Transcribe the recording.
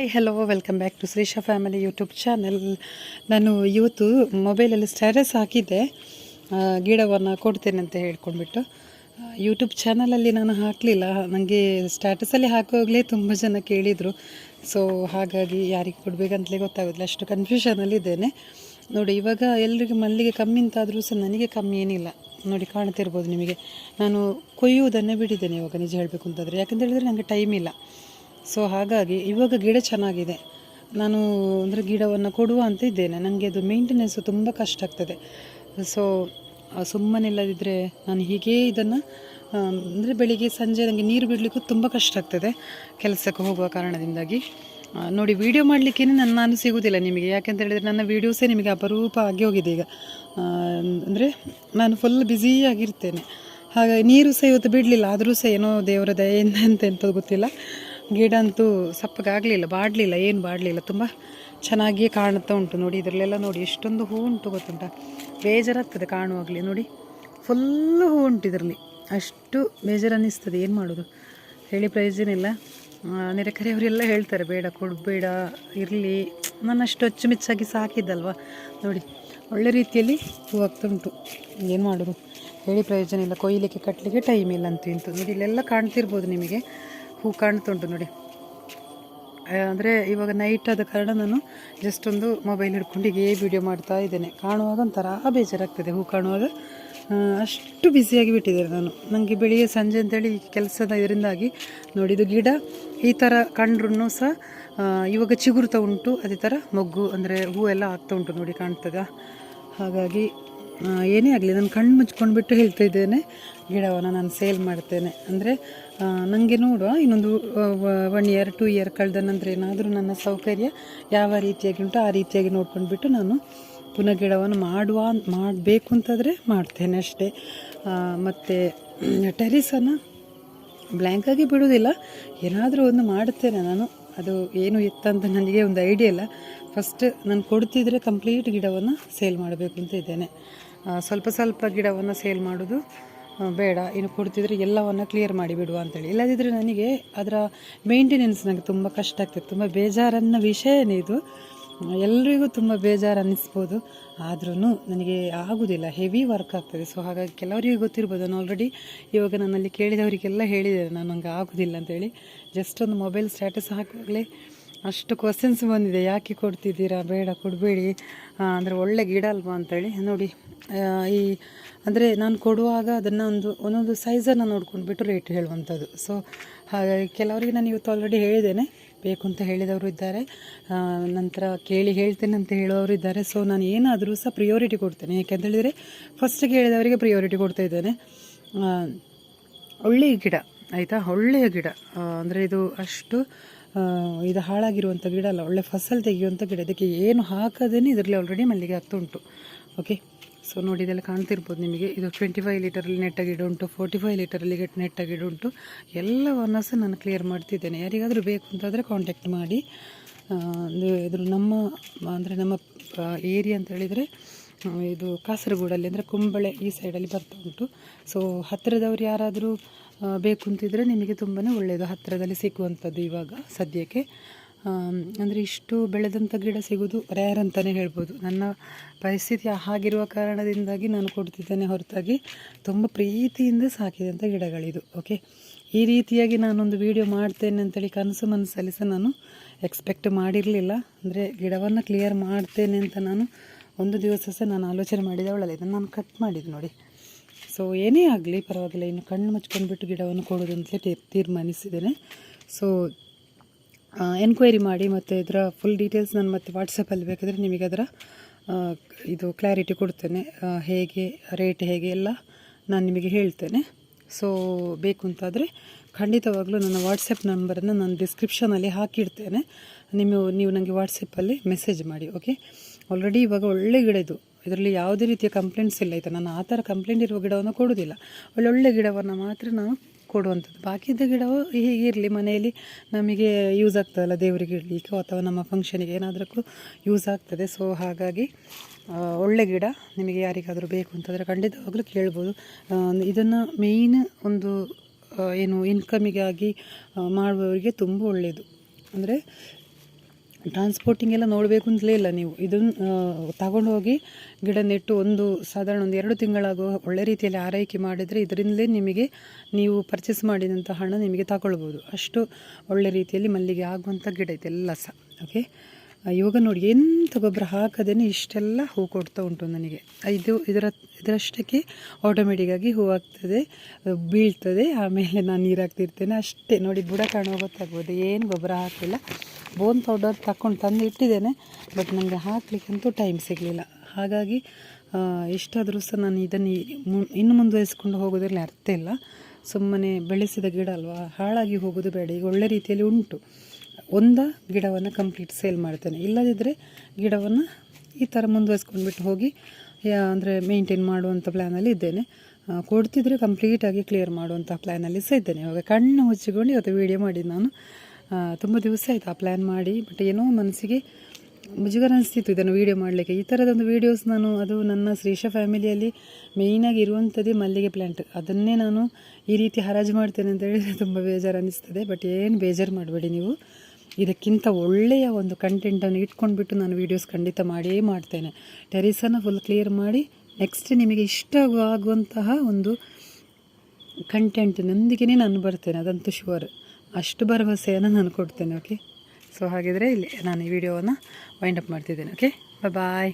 Hi hello welcome back to Shreesha family YouTube channel ನಾನು ಇವತ್ತು ಮೊಬೈಲಲ್ಲಿ ಸ್ಟ್ಯಾಟಸ್ ಹಾಕಿದ್ದೆ. ಗಿಡವನ್ನು ಕೊಡ್ತೇನೆ ಅಂತ ಹೇಳ್ಕೊಂಡ್ಬಿಟ್ಟು. ಯೂಟ್ಯೂಬ್ ಚಾನಲಲ್ಲಿ ನಾನು ಹಾಕಲಿಲ್ಲ. ನನಗೆ ಸ್ಟ್ಯಾಟಸಲ್ಲಿ ಹಾಕುವಾಗಲೇ ತುಂಬ ಜನ ಕೇಳಿದರು. ಸೊ ಹಾಗಾಗಿ ಯಾರಿಗೆ ಕೊಡಬೇಕಂತಲೇ ಗೊತ್ತಾಗೋದಿಲ್ಲ. ಅಷ್ಟು ಕನ್ಫ್ಯೂಷನಲ್ಲಿದ್ದೇನೆ ನೋಡಿ, ಇವಾಗ ಎಲ್ರಿಗೂ ಮಲ್ಲಿಗೆ ಕಮ್ಮಿ ಅಂತಾದರೂ ಸಹ ನನಗೆ ಕಮ್ಮಿ ಏನಿಲ್ಲ. ನೋಡಿ, ಕಾಣ್ತಿರ್ಬೋದು ನಿಮಗೆ. ನಾನು ಕೊಯ್ಯುವುದನ್ನೇ ಬಿಟ್ಟಿದ್ದೇನೆ ಇವಾಗ, ನಿಜ ಹೇಳಬೇಕು ಅಂತಂದರೆ. ಯಾಕಂತ ಹೇಳಿದರೆ ನನಗೆ ಟೈಮ್ ಇಲ್ಲ. ಸೊ ಹಾಗಾಗಿ ಇವಾಗ ಗಿಡ ಚೆನ್ನಾಗಿದೆ. ನಾನು ಅಂದರೆ ಗಿಡವನ್ನು ಕೊಡುವ ಅಂತ ಇದ್ದೇನೆ. ನನಗೆ ಅದು ಮೇಂಟೆನೆನ್ಸು ತುಂಬ ಕಷ್ಟ ಆಗ್ತದೆ. ಸೊ ಸುಮ್ಮನಿಲ್ಲದಿದ್ದರೆ ನಾನು ಹೀಗೇ ಇದನ್ನು ಅಂದರೆ ಬೆಳಿಗ್ಗೆ, ಸಂಜೆ ನನಗೆ ನೀರು ಬಿಡಲಿಕ್ಕೂ ತುಂಬ ಕಷ್ಟ ಆಗ್ತದೆ ಕೆಲಸಕ್ಕೆ ಹೋಗುವ ಕಾರಣದಿಂದಾಗಿ. ನೋಡಿ ವೀಡಿಯೋ ಮಾಡಲಿಕ್ಕೇನೆ ನನ್ನ ನಾನು ಸಿಗೋದಿಲ್ಲ ನಿಮಗೆ. ಯಾಕೆಂತ ಹೇಳಿದರೆ ನನ್ನ ವೀಡಿಯೋಸೇ ನಿಮಗೆ ಅಪರೂಪ ಆಗಿ ಹೋಗಿದೆ ಈಗ. ಅಂದರೆ ನಾನು ಫುಲ್ ಬ್ಯುಸಿಯಾಗಿರ್ತೇನೆ ಹಾಗಾಗಿ ನೀರು ಸಹ ಇವತ್ತು ಬಿಡಲಿಲ್ಲ. ಆದರೂ ಸಹ ಏನೋ ದೇವರ ದಯೆಯಿಂದ ಅಂತ ಎಂಥದ್ದು ಗೊತ್ತಿಲ್ಲ. ಗಿಡ ಅಂತೂ ಸಪ್ಪಗಾಗಲಿಲ್ಲ ಬಾಡಲಿಲ್ಲ, ಏನು ಬಾಡಲಿಲ್ಲ, ತುಂಬ ಚೆನ್ನಾಗಿಯೇ ಕಾಣುತ್ತಾ ಉಂಟು ನೋಡಿ, ಇದರಲ್ಲೆಲ್ಲ ನೋಡಿ, ಎಷ್ಟೊಂದು ಹೂ ಉಂಟು ಗೊತ್ತುಂಟ? ಬೇಜಾರಾಗ್ತದೆ ಕಾಣುವಾಗಲೇ ನೋಡಿ ಫುಲ್ಲು ಹೂ ಉಂಟು ಇದರಲ್ಲಿ, ಅಷ್ಟು ಬೇಜಾರು ಅನ್ನಿಸ್ತದೆ ಏನು ಮಾಡೋದು? ಹೇಳಿ ಪ್ರಯೋಜನ ಇಲ್ಲ. ನೆರೆಕರೆಯವರೆಲ್ಲ ಹೇಳ್ತಾರೆ, ಬೇಡ ಕೊಡಬೇಡ ಇರಲಿ ನಾನು ಅಷ್ಟು ಅಚ್ಚುಮೆಚ್ಚಾಗಿ ಸಾಕಿದ್ದಲ್ವ? ನೋಡಿ, ಒಳ್ಳೆ ರೀತಿಯಲ್ಲಿ ಹೂ ಆಗ್ತಾ ಉಂಟು, ಏನು ಮಾಡೋದು? ಹೇಳಿ ಪ್ರಯೋಜನ ಇಲ್ಲ, ಕೊಯ್ಲಿಕ್ಕೆ ಕಟ್ಟಲಿಕ್ಕೆ ಟೈಮ್ ಇಲ್ಲ ಅಂತೂ ಇಂತು ನೋಡಿ, ಇಲ್ಲೆಲ್ಲ ಕಾಣ್ತಿರ್ಬೋದು ನಿಮಗೆ. ಹೂ ಕಾಣ್ತುಂಟು ನೋಡಿ. ಅಂದರೆ ಇವಾಗ ನೈಟ್ ಆದ ಕಾರಣ ನಾನು ಜಸ್ಟ್ ಒಂದು ಮೊಬೈಲ್ ಹಿಡ್ಕೊಂಡು ಹೀಗೆ ವಿಡಿಯೋ ಮಾಡ್ತಾ ಇದ್ದೇನೆ. ಕಾಣುವಾಗ ಒಂಥರ ಬೇಜಾರಾಗ್ತದೆ ಹೂ ಕಾಣುವಾಗ. ಅಷ್ಟು ಬ್ಯುಸಿಯಾಗಿ ಬಿಟ್ಟಿದ್ದೇನೆ ನಾನು. ನನಗೆ ಬೆಳಿಗ್ಗೆ ಸಂಜೆ ಅಂತೇಳಿ ಕೆಲಸದ ಇದರಿಂದಾಗಿ ನೋಡಿದ್ದು ಗಿಡ, ಈ ಥರ ಕಂಡ್ರೂ ಸಹ ಇವಾಗ ಚಿಗುರ್ತಾ ಉಂಟು. ಅದೇ ಥರ ಮೊಗ್ಗು ಅಂದರೆ ಹೂ ಎಲ್ಲ ಆಗ್ತಾ ಉಂಟು ನೋಡಿ ಕಾಣ್ತದ. ಹಾಗಾಗಿ ಏನೇ ಆಗಲಿ ನಾನು ಕಣ್ಣು ಮುಚ್ಕೊಂಡ್ಬಿಟ್ಟು ಹೇಳ್ತಾ ಇದ್ದೇನೆ ಗಿಡವನ್ನು ನಾನು ಸೇಲ್ ಮಾಡ್ತೇನೆ. ಅಂದರೆ ನನಗೆ ನೋಡುವ ಇನ್ನೊಂದು ಒನ್ ಇಯರ್ ಟೂ ಇಯರ್ ಕಳೆದ ನಂತರ ಏನಾದರೂ ನನ್ನ ಸೌಕರ್ಯ ಯಾವ ರೀತಿಯಾಗಿ ಉಂಟು ಆ ರೀತಿಯಾಗಿ ನೋಡ್ಕೊಂಡ್ಬಿಟ್ಟು ನಾನು ಪುನಃ ಗಿಡವನ್ನು ಮಾಡುವ, ಮಾಡಬೇಕು ಅಂತಂದರೆ ಮಾಡ್ತೇನೆ ಅಷ್ಟೇ. ಮತ್ತು ಟೆರಿಸನ್ನು ಬ್ಲ್ಯಾಂಕಾಗಿ ಬಿಡುವುದಿಲ್ಲ. ಏನಾದರೂ ಒಂದು ಮಾಡುತ್ತೇನೆ ನಾನು. ಅದು ಏನು ಇತ್ತಂತ ನನಗೆ ಒಂದು ಐಡಿಯಾ ಇಲ್ಲ. ಫಸ್ಟ್ ನಾನು ಕೊಡ್ತಿದ್ರೆ ಕಂಪ್ಲೀಟ್ ಗಿಡವನ್ನು ಸೇಲ್ ಮಾಡಬೇಕು ಅಂತ ಇದ್ದೇನೆ. ಸ್ವಲ್ಪ ಸ್ವಲ್ಪ ಗಿಡವನ್ನು ಸೇಲ್ ಮಾಡೋದು ಬೇಡ. ಇನ್ನು ಕೊಡ್ತಿದ್ರೆ ಎಲ್ಲವನ್ನು ಕ್ಲಿಯರ್ ಮಾಡಿ ಬಿಡುವ ಅಂತೇಳಿ. ಇಲ್ಲದಿದ್ದರೆ ನನಗೆ ಅದರ ಮೇಂಟೆನೆನ್ಸ್ ನನಗೆ ತುಂಬ ಕಷ್ಟ ಆಗ್ತದೆ. ತುಂಬ ಬೇಜಾರನ್ನ ವಿಷಯನೇ ಇದು. ಎಲ್ರಿಗೂ ತುಂಬ ಬೇಜಾರು ಅನ್ನಿಸ್ಬೋದು ಆದ್ರೂ ನನಗೆ ಆಗೋದಿಲ್ಲ. ಹೆವಿ ವರ್ಕ್ ಆಗ್ತದೆ. ಸೊ ಹಾಗಾಗಿ ಕೆಲವರಿಗೆ ಗೊತ್ತಿರ್ಬೋದು. ನಾನು ಆಲ್ರೆಡಿ ಇವಾಗ ನನ್ನಲ್ಲಿ ಕೇಳಿದವರಿಗೆಲ್ಲ ಹೇಳಿದ್ದೇನೆ. ನಾನು ನನಗೆ ಆಗೋದಿಲ್ಲ ಅಂತೇಳಿ. ಜಸ್ಟ್ ಒಂದು ಮೊಬೈಲ್ ಸ್ಟ್ಯಾಟಸ್ ಹಾಕುವಾಗಲೇ ಅಷ್ಟು ಕ್ವಶನ್ಸ್ ಬಂದಿದೆ. ಯಾಕೆ ಕೊಡ್ತಿದ್ದೀರಾ? ಬೇಡ, ಕೊಡಬೇಡಿ. ಅಂದರೆ ಒಳ್ಳೆ ಗಿಡ ಅಲ್ವಾ ಅಂತೇಳಿ. ನೋಡಿ ಈ, ಅಂದರೆ ನಾನು ಕೊಡುವಾಗ ಅದನ್ನು ಒಂದು, ಒಂದೊಂದು ಸೈಜನ್ನು ನೋಡ್ಕೊಂಡ್ಬಿಟ್ಟು ರೇಟ್ ಹೇಳುವಂಥದ್ದು. ಸೊ ಹಾಗಾಗಿ ಕೆಲವರಿಗೆ ನಾನು ಇವತ್ತು ಆಲ್ರೆಡಿ ಹೇಳಿದ್ದೇನೆ. ಬೇಕು ಅಂತ ಹೇಳಿದವರು ಇದ್ದಾರೆ. ನಂತರ ಕೇಳಿ ಹೇಳ್ತೇನೆ ಅಂತ ಹೇಳುವವರು ಇದ್ದಾರೆ. ಸೊ ನಾನು ಏನಾದರೂ ಸಹ ಪ್ರಿಯೋರಿಟಿ ಕೊಡ್ತೇನೆ. ಯಾಕೆಂತ ಹೇಳಿದರೆ ಫಸ್ಟ್ ಕೇಳಿದವರಿಗೆ ಪ್ರಿಯೋರಿಟಿ ಕೊಡ್ತಾ ಇದ್ದೇನೆ. ಒಳ್ಳೆಯ ಗಿಡ, ಆಯಿತಾ? ಒಳ್ಳೆಯ ಗಿಡ. ಅಂದರೆ ಇದು ಅಷ್ಟು ಇದು ಹಾಳಾಗಿರುವಂಥ ಗಿಡ ಅಲ್ಲ, ಒಳ್ಳೆ ಫಸಲು ತೆಗೆಯುವಂಥ ಗಿಡ. ಇದಕ್ಕೆ ಏನು ಹಾಕದೇನೆ ಇದರಲ್ಲಿ ಆಲ್ರೆಡಿ ಮಲ್ಲಿಗೆ ಆಗ್ತಾ ಉಂಟು. ಓಕೆ ಸೊ ನೋಡಿ, ಇದೆಲ್ಲ ಕಾಣ್ತಿರ್ಬೋದು ನಿಮಗೆ. ಇದು ಟ್ವೆಂಟಿ ಫೈವ್ ಲೀಟರಲ್ಲಿ ನೆಟ್ಟ ಗಿಡ ಉಂಟು ಫೋರ್ಟಿ ಫೈವ್ ಲೀಟರಲ್ಲಿ ನೆಟ್ಟ ಗಿಡ ಉಂಟು. ಎಲ್ಲವನ್ನು ಸಹ ನಾನು ಕ್ಲಿಯರ್ ಮಾಡ್ತಿದ್ದೇನೆ. ಯಾರಿಗಾದರೂ ಬೇಕು ಅಂತಾದರೆ ಕಾಂಟ್ಯಾಕ್ಟ್ ಮಾಡಿ. ಇದ್ರ ನಮ್ಮ, ಅಂದರೆ ನಮ್ಮ ಏರಿಯಾ ಅಂತ ಹೇಳಿದರೆ ಇದು ಕಾಸರಗೋಡಲ್ಲಿ ಅಂದರೆ ಕುಂಬಳೆ ಈ ಸೈಡಲ್ಲಿ ಬರ್ತಾ ಉಂಟು. ಸೊ ಹತ್ತಿರದವ್ರು ಯಾರಾದರೂ ಬೇಕು ಅಂತಿದ್ರೆ ನಿಮಗೆ ತುಂಬಾ ಒಳ್ಳೆಯದು ಹತ್ತಿರದಲ್ಲಿ ಸಿಗುವಂಥದ್ದು ಇವಾಗ ಸದ್ಯಕ್ಕೆ. ಅಂದರೆ ಇಷ್ಟು ಬೆಳೆದಂಥ ಗಿಡ ಸಿಗೋದು ರೇರ್ ಅಂತಲೇ ಹೇಳ್ಬೋದು. ನನ್ನ ಪರಿಸ್ಥಿತಿ ಹಾಗಿರುವ ಕಾರಣದಿಂದಾಗಿ ನಾನು ಕೊಡ್ತಿದ್ದೇನೆ ಹೊರತಾಗಿ. ತುಂಬ ಪ್ರೀತಿಯಿಂದ ಸಾಕಿದಂಥ ಗಿಡಗಳಿದು ಓಕೆ ಈ ರೀತಿಯಾಗಿ ನಾನೊಂದು ವಿಡಿಯೋ ಮಾಡ್ತೇನೆ ಅಂತೇಳಿ ಕನಸು ಮನಸ್ಸಲ್ಲಿ ಸಹ ನಾನು ಎಕ್ಸ್ಪೆಕ್ಟ್ ಮಾಡಿರಲಿಲ್ಲ. ಅಂದರೆ ಗಿಡವನ್ನು ಕ್ಲಿಯರ್ ಮಾಡ್ತೇನೆ ಅಂತ ನಾನು ಒಂದು ದಿವಸ ಸಹ ನಾನು ಆಲೋಚನೆ ಮಾಡಿದವಳಲ್ಲ ಇದನ್ನು ನಾನು ಕಟ್ ಮಾಡಿದ್ದು ನೋಡಿ. ಸೊ ಏನೇ ಆಗಲಿ ಪರವಾಗಿಲ್ಲ, ಇನ್ನು ಕಣ್ಣು ಮುಚ್ಕೊಂಡ್ಬಿಟ್ಟು ಗಿಡವನ್ನು ಕೊಡೋದು ಅಂತಲೇ ತೀರ್- ತೀರ್ಮಾನಿಸಿದ್ದೇನೆ. ಸೊ ಎನ್ಕ್ವೈರಿ ಮಾಡಿ ಮತ್ತು ಇದರ ಫುಲ್ ಡೀಟೇಲ್ಸ್ ನಾನು ಮತ್ತೆ ವಾಟ್ಸಪ್ಪಲ್ಲಿ ಬೇಕಾದರೆ ನಿಮಗೆ ಅದರ ಇದು ಕ್ಲಾರಿಟಿ ಕೊಡ್ತೇನೆ. ಹೇಗೆ ರೇಟ್ ಹೇಗೆ ಎಲ್ಲ ನಾನು ನಿಮಗೆ ಹೇಳ್ತೇನೆ. ಸೊ ಬೇಕು ಅಂತಾದರೆ ಖಂಡಿತವಾಗಲೂ ನನ್ನ ವಾಟ್ಸಪ್ ನಂಬರನ್ನು ನಾನು ಡಿಸ್ಕ್ರಿಪ್ಷನಲ್ಲಿ ಹಾಕಿಡ್ತೇನೆ. ನಿಮ್ಮ, ನೀವು ನನಗೆ ವಾಟ್ಸಪ್ಪಲ್ಲಿ ಮೆಸೇಜ್ ಮಾಡಿ ಓಕೆ ಆಲ್ರೆಡಿ ಇವಾಗ ಒಳ್ಳೆ ಗಿಡ ಇದು. ಇದರಲ್ಲಿ ಯಾವುದೇ ರೀತಿಯ ಕಂಪ್ಲೇಂಟ್ಸ್ ಇಲ್ಲ ಆಯಿತಾ ನಾನು ಆ ಥರ ಕಂಪ್ಲೇಂಟ್ ಇರುವ ಗಿಡವನ್ನು ಕೊಡೋದಿಲ್ಲ ಒಳ್ಳೊಳ್ಳೆ ಗಿಡವನ್ನು ಮಾತ್ರ ನಾವು ಕೊಡುವಂಥದ್ದು. ಬಾಕಿದ್ದ ಗಿಡವು ಹೀಗಿರಲಿ ಮನೆಯಲ್ಲಿ ನಮಗೆ ಯೂಸ್ ಆಗ್ತದಲ್ಲ ದೇವರಿಗೆ ಇಡಲಿಕ್ಕೆ ಅಥವಾ ನಮ್ಮ ಫಂಕ್ಷನಿಗೆ ಏನಾದರೂ ಯೂಸ್ ಆಗ್ತದೆ. ಸೊ ಹಾಗಾಗಿ ಒಳ್ಳೆ ಗಿಡ ನಿಮಗೆ ಯಾರಿಗಾದರೂ ಬೇಕು ಅಂತಂದರೆ ಖಂಡಿತವಾಗಲೂ ಕೇಳ್ಬೋದು. ಇದನ್ನು ಮೇಯ್ನ್ ಒಂದು ಏನು ಇನ್ಕಮಿಗಾಗಿ ಮಾಡುವವರಿಗೆ ತುಂಬ ಒಳ್ಳೆಯದು. ಅಂದರೆ ಟ್ರಾನ್ಸ್ಪೋರ್ಟಿಂಗ್ ಎಲ್ಲ ನೋಡಬೇಕು ಅಂತಲೇ ಇಲ್ಲ ನೀವು. ಇದನ್ನು ತಗೊಂಡು ಹೋಗಿ ಗಿಡ ನೆಟ್ಟು ಒಂದು ಸಾಧಾರಣ ಒಂದು ಎರಡು ತಿಂಗಳಾಗುವ ಒಳ್ಳೆ ರೀತಿಯಲ್ಲಿ ಆರೈಕೆ ಮಾಡಿದರೆ ಇದರಿಂದಲೇ ನಿಮಗೆ ನೀವು ಪರ್ಚೇಸ್ ಮಾಡಿದಂಥ ಹಣ ನಿಮಗೆ ತಗೊಳ್ಬೋದು. ಅಷ್ಟು ಒಳ್ಳೆ ರೀತಿಯಲ್ಲಿ ಮಲ್ಲಿಗೆ ಆಗುವಂಥ ಗಿಡ ಇದೆಲ್ಲ ಸಹ ಓಕೆ ಇವಾಗ ನೋಡಿ ಎಂಥ ಗೊಬ್ಬರ ಹಾಕದೇನೆ ಇಷ್ಟೆಲ್ಲ ಹೂ ಕೊಡ್ತಾ ಉಂಟು ನನಗೆ. ಇದು ಇದರ, ಇದರಷ್ಟಕ್ಕೆ ಆಟೋಮೆಟಿಕ್ಕಾಗಿ ಹೂ ಆಗ್ತದೆ, ಬೀಳ್ತದೆ, ಆಮೇಲೆ ನಾನು ನೀರು ಹಾಕ್ತಿರ್ತೇನೆ ಅಷ್ಟೇ. ನೋಡಿ ಬುಡ ಕಾಣುವ ಗೊತ್ತಾಗ್ಬೋದು, ಏನು ಗೊಬ್ಬರ ಹಾಕಿಲ್ಲ. ಬೋನ್ ಪೌಡರ್ ತಗೊಂಡು ತಂದು ಇಟ್ಟಿದ್ದೇನೆ ಬಟ್ ನನಗೆ ಹಾಕಲಿಕ್ಕಂತೂ ಟೈಮ್ ಸಿಗಲಿಲ್ಲ. ಹಾಗಾಗಿ ಎಷ್ಟಾದರೂ ಸಹ ನಾನು ಇದನ್ನು ಇನ್ನು ಮುಂದುವರಿಸ್ಕೊಂಡು ಹೋಗೋದ್ರಲ್ಲಿ ಅರ್ಥ ಇಲ್ಲ. ಸುಮ್ಮನೆ ಬೆಳೆಸಿದ ಗಿಡ ಅಲ್ವಾ, ಹಾಳಾಗಿ ಹೋಗೋದು ಬೇಡ. ಈಗ ಒಳ್ಳೆ ರೀತಿಯಲ್ಲಿ ಉಂಟು. ಒಂದ ಗಿಡವನ್ನು ಕಂಪ್ಲೀಟ್ ಸೇಲ್ ಮಾಡ್ತೇನೆ. ಇಲ್ಲದಿದ್ದರೆ ಗಿಡವನ್ನು ಈ ಥರ ಮುಂದುವರಿಸ್ಕೊಂಡ್ಬಿಟ್ಟು ಹೋಗಿ ಅಂದರೆ ಮೇಂಟೈನ್ ಮಾಡುವಂಥ ಪ್ಲ್ಯಾನಲ್ಲಿ ಇದ್ದೇನೆ. ಕೊಡ್ತಿದ್ರೆ ಕಂಪ್ಲೀಟಾಗಿ ಕ್ಲಿಯರ್ ಮಾಡುವಂಥ ಪ್ಲ್ಯಾನಲ್ಲಿ ಸಹ ಇದ್ದೇನೆ. ಇವಾಗ ಕಣ್ಣು ಮುಚ್ಚಿಕೊಂಡು ಇವತ್ತು ವೀಡಿಯೋ ಮಾಡಿದ್ದು ನಾನು. ತುಂಬ ದಿವಸ ಆಯಿತು ಆ ಪ್ಲ್ಯಾನ್ ಮಾಡಿ ಬಟ್ ಏನೋ ಮನಸ್ಸಿಗೆ ಮುಜುಗರ ಅನಿಸ್ತಿತ್ತು ಇದನ್ನು ವೀಡಿಯೋ ಮಾಡಲಿಕ್ಕೆ. ಈ ಥರದೊಂದು ವೀಡಿಯೋಸ್ ನಾನು, ಅದು ನನ್ನ ಶ್ರೀಷ ಫ್ಯಾಮಿಲಿಯಲ್ಲಿ ಮೇಯ್ನಾಗಿ ಇರುವಂಥದ್ದೇ ಮಲ್ಲಿಗೆ ಪ್ಲ್ಯಾಂಟ್ ಅದನ್ನೇ ನಾನು ಈ ರೀತಿ ಹರಾಜು ಮಾಡ್ತೇನೆ ಅಂತ ಹೇಳಿದರೆ ತುಂಬ ಬೇಜಾರು ಅನ್ನಿಸ್ತದೆ ಬಟ್ ಏನು ಬೇಜಾರು ಮಾಡಬೇಡಿ ನೀವು. ಇದಕ್ಕಿಂತ ಒಳ್ಳೆಯ ಒಂದು ಕಂಟೆಂಟನ್ನು ಇಟ್ಕೊಂಡ್ಬಿಟ್ಟು ನಾನು ವೀಡಿಯೋಸ್ ಖಂಡಿತ ಮಾಡಿಯೇ ಮಾಡ್ತೇನೆ. ಟೆರಿಸನ್ನು ಫುಲ್ ಕ್ಲಿಯರ್ ಮಾಡಿ ನೆಕ್ಸ್ಟ್ ನಿಮಗೆ ಇಷ್ಟ ಆಗುವಂತಹ ಒಂದು ಕಂಟೆಂಟ್ ಕಂಟೆಂಟ್ನೊಂದಿಗೆ ನಾನು ಬರ್ತೇನೆ. ಅದಂತೂ ಶುವರ್ ಅಷ್ಟು ಭರವಸೆಯನ್ನು ನಾನು ಕೊಡ್ತೇನೆ ಓಕೆ ಸೊ ಹಾಗಿದ್ರೆ ಇಲ್ಲಿ ನಾನು ಈ ವಿಡಿಯೋವನ್ನು ವೈಂಡ್ ಅಪ್ ಮಾಡ್ತಿದ್ದೇನೆ ಓಕೆ ಬಾಯ್